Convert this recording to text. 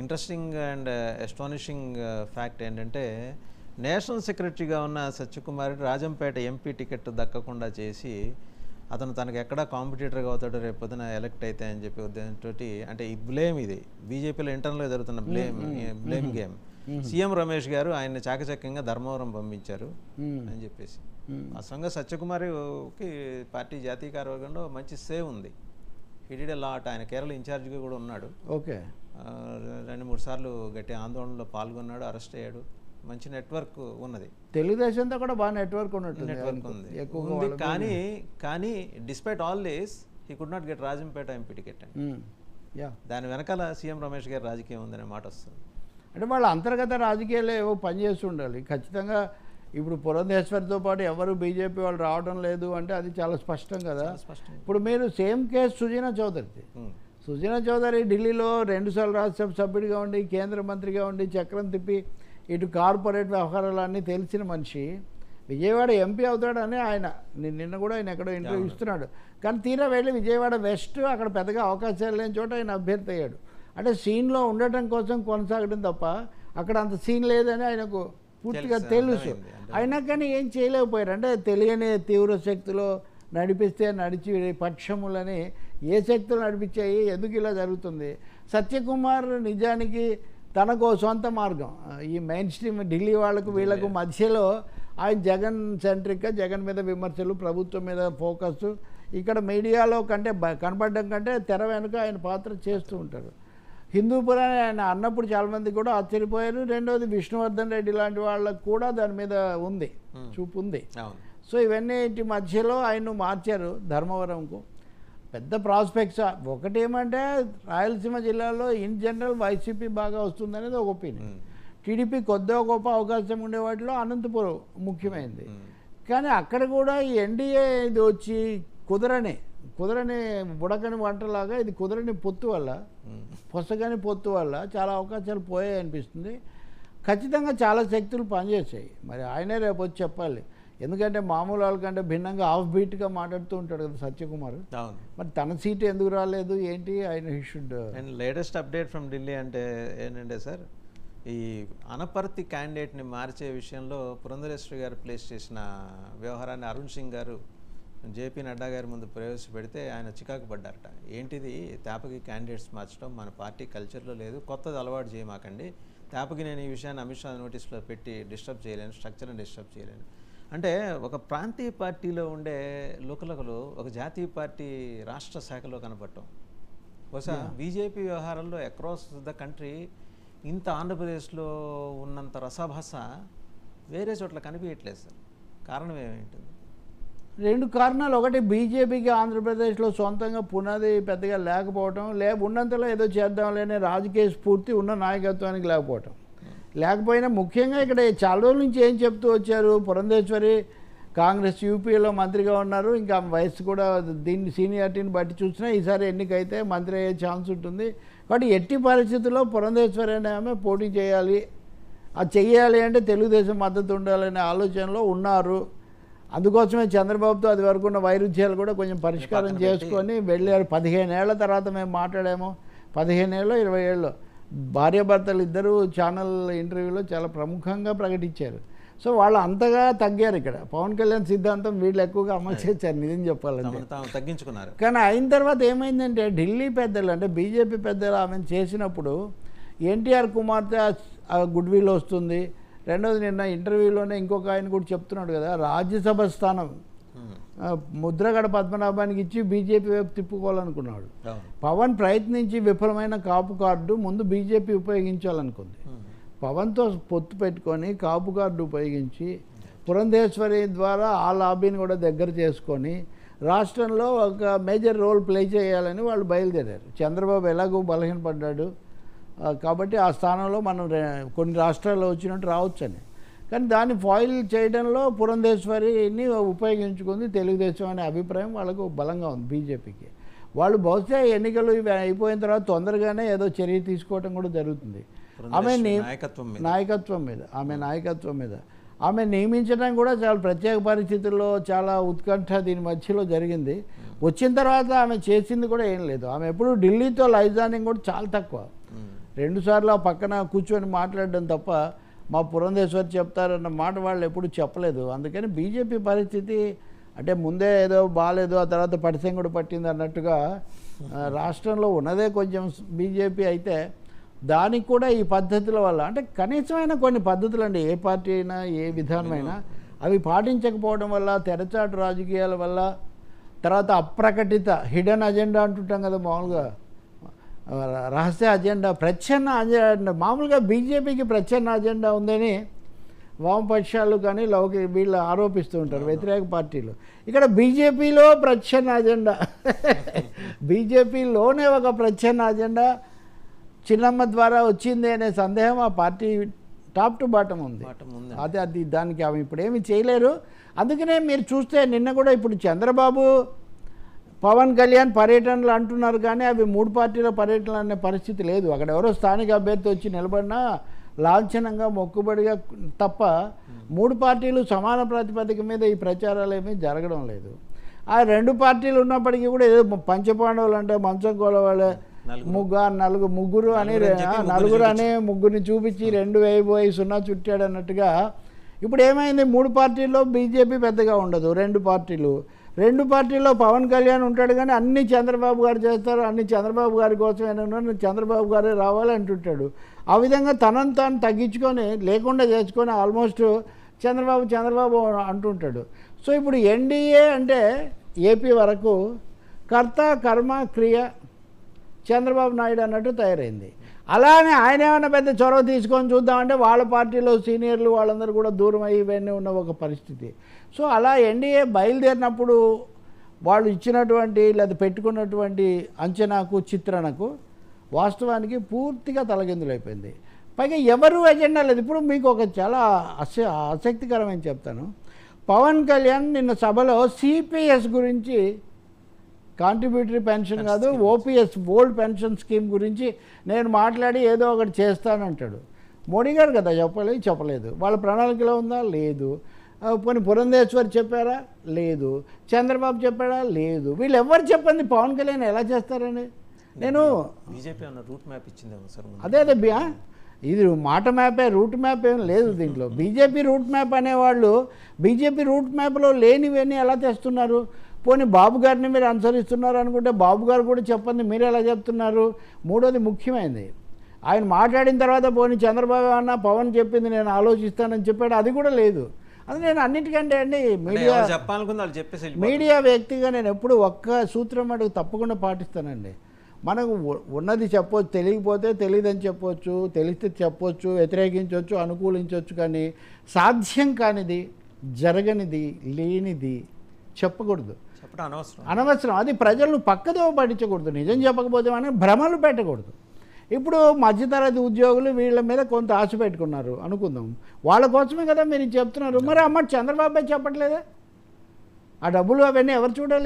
Interesting and astonishing fact ఏంటంటే national సెక్రటరీగా ఉన్న సత్యకుమార్ రాజంపేట ఎంపీ టికెట్ దక్కకుండా చేసి అతను తనకు ఎక్కడ కాంపిటీటర్గా అవుతాడో రేపు పొద్దున ఎలక్ట్ అయితే అని చెప్పి ఉద్దేశంతో అంటే ఈ బ్లేమ్ ఇది. బీజేపీలో ఇంటర్నల్గా జరుగుతున్న blame blame game. CM Ramesh garu ఆయన్ని చాకచక్యంగా ధర్మవరం పంపించారు అని చెప్పేసి. ఆ సంఘ సత్యకుమార్కి పార్టీ జాతీయ కార్యవర్గంలో మంచి సేవ్ ఉంది. హిడిడ్ లాట్ ఆయన కేరళ ఇన్ఛార్జ్గా కూడా ఉన్నాడు. ఓకే. రెండు మూడు సార్లు గట్టి ఆందోళనలో పాల్గొన్నాడు అరెస్ట్ అయ్యాడు. మంచి నెట్వర్క్ ఉన్నది. తెలుగుదేశంతో కూడా బాగా నెట్వర్క్ ఉన్నట్టుంది. నెట్వర్క్. ఉంది. కానీ కానీ despite all this he could not get Rajampet MP ticket అండి. దాని వెనకాల సీఎం రమేష్ గారి రాజకీయం ఉందనే మాట వస్తుంది. అంటే వాళ్ళ అంతర్గత రాజకీయాలు ఏవో పనిచేస్తూ ఉండాలి. ఖచ్చితంగా ఇప్పుడు పురంధేశ్వరితో పాటు ఎవరు బీజేపీ వాళ్ళు రావడం లేదు అంటే అది చాలా స్పష్టం కదా. ఇప్పుడు మీరు సేమ్ కేసు సుజనా చౌదరిది. సుజనా చౌదరి ఢిల్లీలో రెండుసార్లు రాజ్యసభ సభ్యుడిగా ఉండి కేంద్ర మంత్రిగా ఉండి చక్రం తిప్పి ఇటు కార్పొరేట్ వ్యవహారాలన్నీ తెలిసిన మనిషి విజయవాడ ఎంపీ అవుతాడని ఆయన నిన్న కూడా ఆయన ఎక్కడో ఇంటర్వ్యూ ఇస్తున్నాడు. కానీ తీరా వెళ్ళి విజయవాడ వెస్ట్ అక్కడ పెద్దగా అవకాశాలు లేని చోట ఆయన అభ్యర్థి అయ్యాడు. అంటే సీన్లో ఉండటం కోసం కొనసాగడం తప్ప అక్కడ అంత సీన్ లేదని ఆయనకు పూర్తిగా తెలుసు. అయినా కానీ ఏం చేయలేకపోయారు. అంటే తెలియని తీవ్ర శక్తిలో నడిపిస్తే నడిచి పక్షములని ఏ శక్తులు నడిపించాయి? ఎందుకు ఇలా జరుగుతుంది? సత్యకుమార్ నిజానికి తనకు సొంత మార్గం. ఈ మెయిన్ స్ట్రీమ్ ఢిల్లీ వాళ్ళకు వీళ్ళకు మధ్యలో ఆయన జగన్ సెంట్రిక్గా జగన్ మీద విమర్శలు ప్రభుత్వం మీద ఫోకస్ ఇక్కడ మీడియాలో కంటే కనపడడం కంటే తెర వెనుక ఆయన పాత్ర చేస్తూ ఉంటారు. హిందూపురాన్ని ఆయన అన్నప్పుడు చాలామంది కూడా ఆశ్చర్యపోయారు. రెండోది విష్ణువర్ధన్ రెడ్డి లాంటి వాళ్ళకు కూడా దాని మీద ఉంది చూపు ఉంది సో ఇవన్నీ ఇంటి మధ్యలో ఆయన మార్చారు ధర్మవరంకు. పెద్ద ప్రాస్పెక్ట్స్. ఒకటి ఏమంటే రాయలసీమ జిల్లాలో ఇన్ జనరల్ వైసీపీ బాగా వస్తుందనేది ఒక ఒపీనియన్. టీడీపీ కొద్దిగా గొప్ప అవకాశం ఉండే వాటిలో అనంతపురం ముఖ్యమైనది కానీ అక్కడ కూడా ఈ ఎన్డీఏ ఇది వచ్చి కుదరని కుదరని బుడకని వంటలాగా ఇది కుదరని పొత్తు వల్ల పొసగని పొత్తు వల్ల చాలా అవకాశాలు పోయాయి అనిపిస్తుంది ఖచ్చితంగా చాలా శక్తులు పనిచేసాయి మరి ఆయనే రేపు వచ్చి చెప్పాలి. ఎందుకంటే మామూలు వాళ్ళకంటే భిన్నంగా ఆఫ్ బీట్గా మాట్లాడుతూ ఉంటాడు కదా సత్యకుమార్. మరి తన సీటు ఎందుకు రాలేదు? ఏంటి? ఆయన he should and latest update from Delhi అంటే ఏంటంటే సార్ ఈ అనపర్తి క్యాండిడేట్ని మార్చే విషయంలో పురంధరేశ్వరి గారు ప్లేస్ చేసిన వ్యవహారాన్ని అరుణ్ సింగ్ గారు జేపీ నడ్డా గారి ముందు ప్రవేశపెడితే ఆయన చికాకు పడ్డారట. ఏంటిది? తేపకి క్యాండిడేట్స్ మార్చడం మన పార్టీ కల్చర్లో లేదు కొత్తది అలవాటు చేయమాకండి. తేపకి నేను ఈ విషయాన్ని అమిత్ షా నోటీస్లో పెట్టి డిస్టర్బ్ చేయలేను స్ట్రక్చర్ని డిస్టర్బ్ చేయలేను. అంటే ఒక ప్రాంతీయ పార్టీలో ఉండే లుకలకలు ఒక జాతీయ పార్టీ రాష్ట్ర శాఖలో కనపడటం బహుశా బీజేపీ వ్యవహారంలో అక్రాస్ ద కంట్రీ ఇంత ఆంధ్రప్రదేశ్లో ఉన్నంత రసభాస వేరే చోట్ల కనిపించట్లేదు సార్. కారణం ఏమేంటుంది? రెండు కారణాలు. ఒకటి బీజేపీకి ఆంధ్రప్రదేశ్లో సొంతంగా పునాది పెద్దగా లేకపోవటం లే ఉన్నంతలో ఏదో చేద్దాంలేనే రాజకీయ స్ఫూర్తి ఉన్న నాయకత్వానికి లేకపోవటం. లేకపోయినా ముఖ్యంగా ఇక్కడ చాలా రోజుల నుంచి ఏం చెప్తూ వచ్చారు? పురంధేశ్వరి కాంగ్రెస్ యూపీలో మంత్రిగా ఉన్నారు. ఇంకా వయసు కూడా దీన్ని సీనియారిటీని బట్టి చూసినా ఈసారి ఎన్నికైతే మంత్రి అయ్యే ఛాన్స్ ఉంటుంది. కాబట్టి ఎట్టి పరిస్థితుల్లో పురంధేశ్వరి అనే ఆమె పోటీ చేయాలి. అది చెయ్యాలి అంటే తెలుగుదేశం మద్దతు ఉండాలనే ఆలోచనలో ఉన్నారు. అందుకోసమే చంద్రబాబుతో అది వరకు ఉన్న వైరుధ్యాలు కూడా కొంచెం పరిష్కారం చేసుకొని వెళ్ళారు. పదిహేను ఏళ్ళ తర్వాత మేము మాట్లాడాము. పదిహేను ఏళ్ళు ఇరవై ఏళ్ళు. భార్యాభర్తలు ఇద్దరు ఛానల్ ఇంటర్వ్యూలో చాలా ప్రముఖంగా ప్రకటించారు. సో వాళ్ళు అంతగా తగ్గారు ఇక్కడ. పవన్ కళ్యాణ్ సిద్ధాంతం వీళ్ళు ఎక్కువగా అమలు చేశారు నిజం చెప్పాలంటే. తగ్గించుకున్నారు. కానీ అయిన తర్వాత ఏమైందంటే ఢిల్లీ పెద్దలు అంటే బీజేపీ పెద్దలు ఆమెను చేసినప్పుడు ఎన్టీఆర్ కుమార్తె గుడ్ విల్ వస్తుంది. రెండోది నిన్న ఇంటర్వ్యూలోనే ఇంకొక ఆయన కూడా చెప్తున్నాడు కదా రాజ్యసభ స్థానం. ముద్రగడ పద్మనాభానికి ఇచ్చి బీజేపీ వైపు తిప్పుకోవాలనుకున్నాడు. పవన్ ప్రయత్నించి విఫలమైన కాపు కార్డు ముందు బీజేపీ ఉపయోగించాలనుకుంది. పవన్తో పొత్తు పెట్టుకొని కాపు కార్డు ఉపయోగించి పురంధేశ్వరి ద్వారా ఆ లాబీని కూడా దగ్గర చేసుకొని రాష్ట్రంలో ఒక మేజర్ రోల్ ప్లే చేయాలని వాళ్ళు బయలుదేరారు. చంద్రబాబు ఎలాగో బలహీనపడ్డాడు. కాబట్టి ఆ స్థానంలో మనం కొన్ని రాష్ట్రాల్లో వచ్చినట్టు రావచ్చని. కానీ దాన్ని ఫాయిల్ చేయడంలో పురంధేశ్వరిని ఉపయోగించుకుంది తెలుగుదేశం అనే అభిప్రాయం వాళ్ళకు బలంగా ఉంది బీజేపీకి. వాళ్ళు బహుశా ఎన్నికలు ఇవి అయిపోయిన తర్వాత తొందరగానే ఏదో చర్య తీసుకోవడం కూడా జరుగుతుంది. ఆమె నాయకత్వం మీద. ఆమె నాయకత్వం మీద. ఆమె నియమించడం కూడా చాలా ప్రత్యేక పరిస్థితుల్లో చాలా ఉత్కంఠ దీని మధ్యలో జరిగింది. వచ్చిన తర్వాత ఆమె చేసింది కూడా ఏం లేదు. ఆమె ఎప్పుడు ఢిల్లీతో లైజానింగ్ కూడా చాలా తక్కువ. రెండుసార్లు ఆ పక్కన కూర్చొని మాట్లాడడం తప్ప మా పురంధేశ్వర్ చెప్తారన్న మాట వాళ్ళు ఎప్పుడు చెప్పలేదు. అందుకని బీజేపీ పరిస్థితి అంటే ముందే ఏదో బాగాలేదు ఆ తర్వాత పడిసెంగుడు పట్టింది అన్నట్టుగా రాష్ట్రంలో ఉన్నదే కొంచెం బీజేపీ అయితే దానికి కూడా ఈ పద్ధతుల వల్ల అంటే కనీసమైన కొన్ని పద్ధతులు అండి ఏ పార్టీ అయినా ఏ విధానమైనా అవి పాటించకపోవడం వల్ల తెరచాటు రాజకీయాల వల్ల తర్వాత అప్రకటిత హిడెన్ అజెండా అంటుంటాం కదా మామూలుగా. రహస్య అజెండా ప్రచ్ఛన్న అజెండా మామూలుగా బీజేపీకి ప్రచ్ఛన్న అజెండా ఉందని వామపక్షాలు కానీ లౌకి వీళ్ళు ఆరోపిస్తూ ఉంటారు వ్యతిరేక పార్టీలు. ఇక్కడ బీజేపీలో ప్రచ్ఛన్న అజెండా. బీజేపీలోనే ఒక ప్రచ్ఛన్న అజెండా చిన్నమ్మ ద్వారా వచ్చింది అనే సందేహం ఆ పార్టీ టాప్ టు బాటం ఉంది. అదే అది దానికి ఆమె ఇప్పుడు ఏమి చేయలేరు. అందుకనే మీరు చూస్తే నిన్న కూడా ఇప్పుడు చంద్రబాబు పవన్ కళ్యాణ్ పర్యటనలు అంటున్నారు కానీ అవి మూడు పార్టీల పర్యటనలు అనే పరిస్థితి లేదు. అక్కడ ఎవరో స్థానిక అభ్యర్థి వచ్చి నిలబడినా లాంఛనంగా మొక్కుబడిగా తప్ప మూడు పార్టీలు సమాన ప్రాతిపదిక మీద ఈ ప్రచారాలు ఏమీ జరగడం లేదు. ఆ రెండు పార్టీలు ఉన్నప్పటికీ కూడా ఏదో పంచపాండవులు అంటే మంచం కోలవాళ్ళే నలుగురు. ముగ్గు నలుగురు ముగ్గురు అని నలుగురు అనే ముగ్గురిని చూపించి. రెండు వేయబోయి సున్నా చుట్టాడు అన్నట్టుగా ఇప్పుడు ఏమైంది? మూడు పార్టీల్లో బీజేపీ పెద్దగా ఉండదు. రెండు పార్టీలు. రెండు పార్టీల్లో పవన్ కళ్యాణ్ ఉంటాడు కానీ అన్ని చంద్రబాబు గారు చేస్తారు అన్ని చంద్రబాబు గారి కోసమైనా చంద్రబాబు గారే రావాలి అంటుంటాడు. ఆ విధంగా తనను తాను తగ్గించుకొని లేకుండా చేసుకొని ఆల్మోస్ట్ చంద్రబాబు చంద్రబాబు అంటుంటాడు. సో ఇప్పుడు ఎన్డీఏ అంటే ఏపీ వరకు కర్త కర్మ క్రియ చంద్రబాబు నాయుడు అన్నట్టు తయారైంది. అలానే ఆయన ఏమైనా పెద్ద చొరవ తీసుకొని చూద్దామంటే వాళ్ళ పార్టీలో సీనియర్లు వాళ్ళందరూ కూడా దూరం అయ్యి ఇవన్నీ ఉన్న ఒక పరిస్థితి. సో అలా ఎన్డీఏ బయలుదేరినప్పుడు వాళ్ళు ఇచ్చినటువంటి లేదా పెట్టుకున్నటువంటి అంచనాకు చిత్రణకు వాస్తవానికి పూర్తిగా తలకిందులైపోయింది. పైగా ఎవరు ఎజెండా లేదు. ఇప్పుడు మీకు ఒక చాలా అస ఆసక్తికరమైన చెప్తాను. పవన్ కళ్యాణ్ నిన్న సభలో సిపిఎస్ గురించి కాంట్రిబ్యూటరీ పెన్షన్ కాదు ఓపీఎస్ ఓల్డ్ పెన్షన్ స్కీమ్ గురించి నేను మాట్లాడి ఏదో ఒకటి చేస్తానంటాడు. మోడీ గారు కదా చెప్పలేదు చెప్పలేదు. వాళ్ళ ప్రణాళికలో ఉందా? లేదు. పోనీ పురంధేశ్వరి చెప్పారా? లేదు. చంద్రబాబు చెప్పాడా? లేదు. వీళ్ళు ఎవరు చెప్పండి పవన్ కళ్యాణ్ ఎలా చేస్తారని? నేను బీజేపీ అన్న రూట్ మ్యాప్ ఇచ్చిందేమో సార్. అదే అదే బియా ఇది మాట మ్యాపే రూట్ మ్యాప్ ఏం లేదు దీంట్లో. బీజేపీ రూట్ మ్యాప్ అనేవాళ్ళు బీజేపీ రూట్ మ్యాప్లో లేనివన్నీ ఎలా తెస్తున్నారు? పోనీ బాబు గారిని మీరు అనుసరిస్తున్నారు అనుకుంటే బాబు గారు కూడా చెప్పండి మీరు ఎలా చెప్తున్నారు? మూడోది ముఖ్యమైనది ఆయన మాట్లాడిన తర్వాత పోనీ చంద్రబాబు అన్న పవన్ చెప్పింది నేను ఆలోచిస్తానని చెప్పాడు అది కూడా లేదు. అది నేను అన్నిటికంటే అండి మీడియా చెప్పాలనుకుంది చెప్పేసి. మీడియా వ్యక్తిగా నేను ఎప్పుడు ఒక్క సూత్రం అడుగు తప్పకుండా పాటిస్తానండి. మనకు ఉన్నది చెప్పొచ్చు తెలియకపోతే తెలియదని చెప్పొచ్చు తెలిస్తే చెప్పొచ్చు వ్యతిరేకించవచ్చు అనుకూలించవచ్చు కానీ సాధ్యం కానిది జరగనిది లేనిది చెప్పకూడదు. అనవసరం. అనవసరం. అది ప్రజలను పక్కదో పట్టించకూడదు. నిజం చెప్పకపోతే మనం భ్రమలు పెట్టకూడదు. ఇప్పుడు మధ్యతరగతి ఉద్యోగులు వీళ్ళ మీద కొంత ఆశ పెట్టుకున్నారు. అనుకుందాం. వాళ్ళ కోసమే కదా మీరు చెప్తున్నారు. మరి అమ్మ చంద్రబాబు చెప్పట్లేదా? ఆ డబ్బులు అవన్నీ ఎవరు చూడాలి?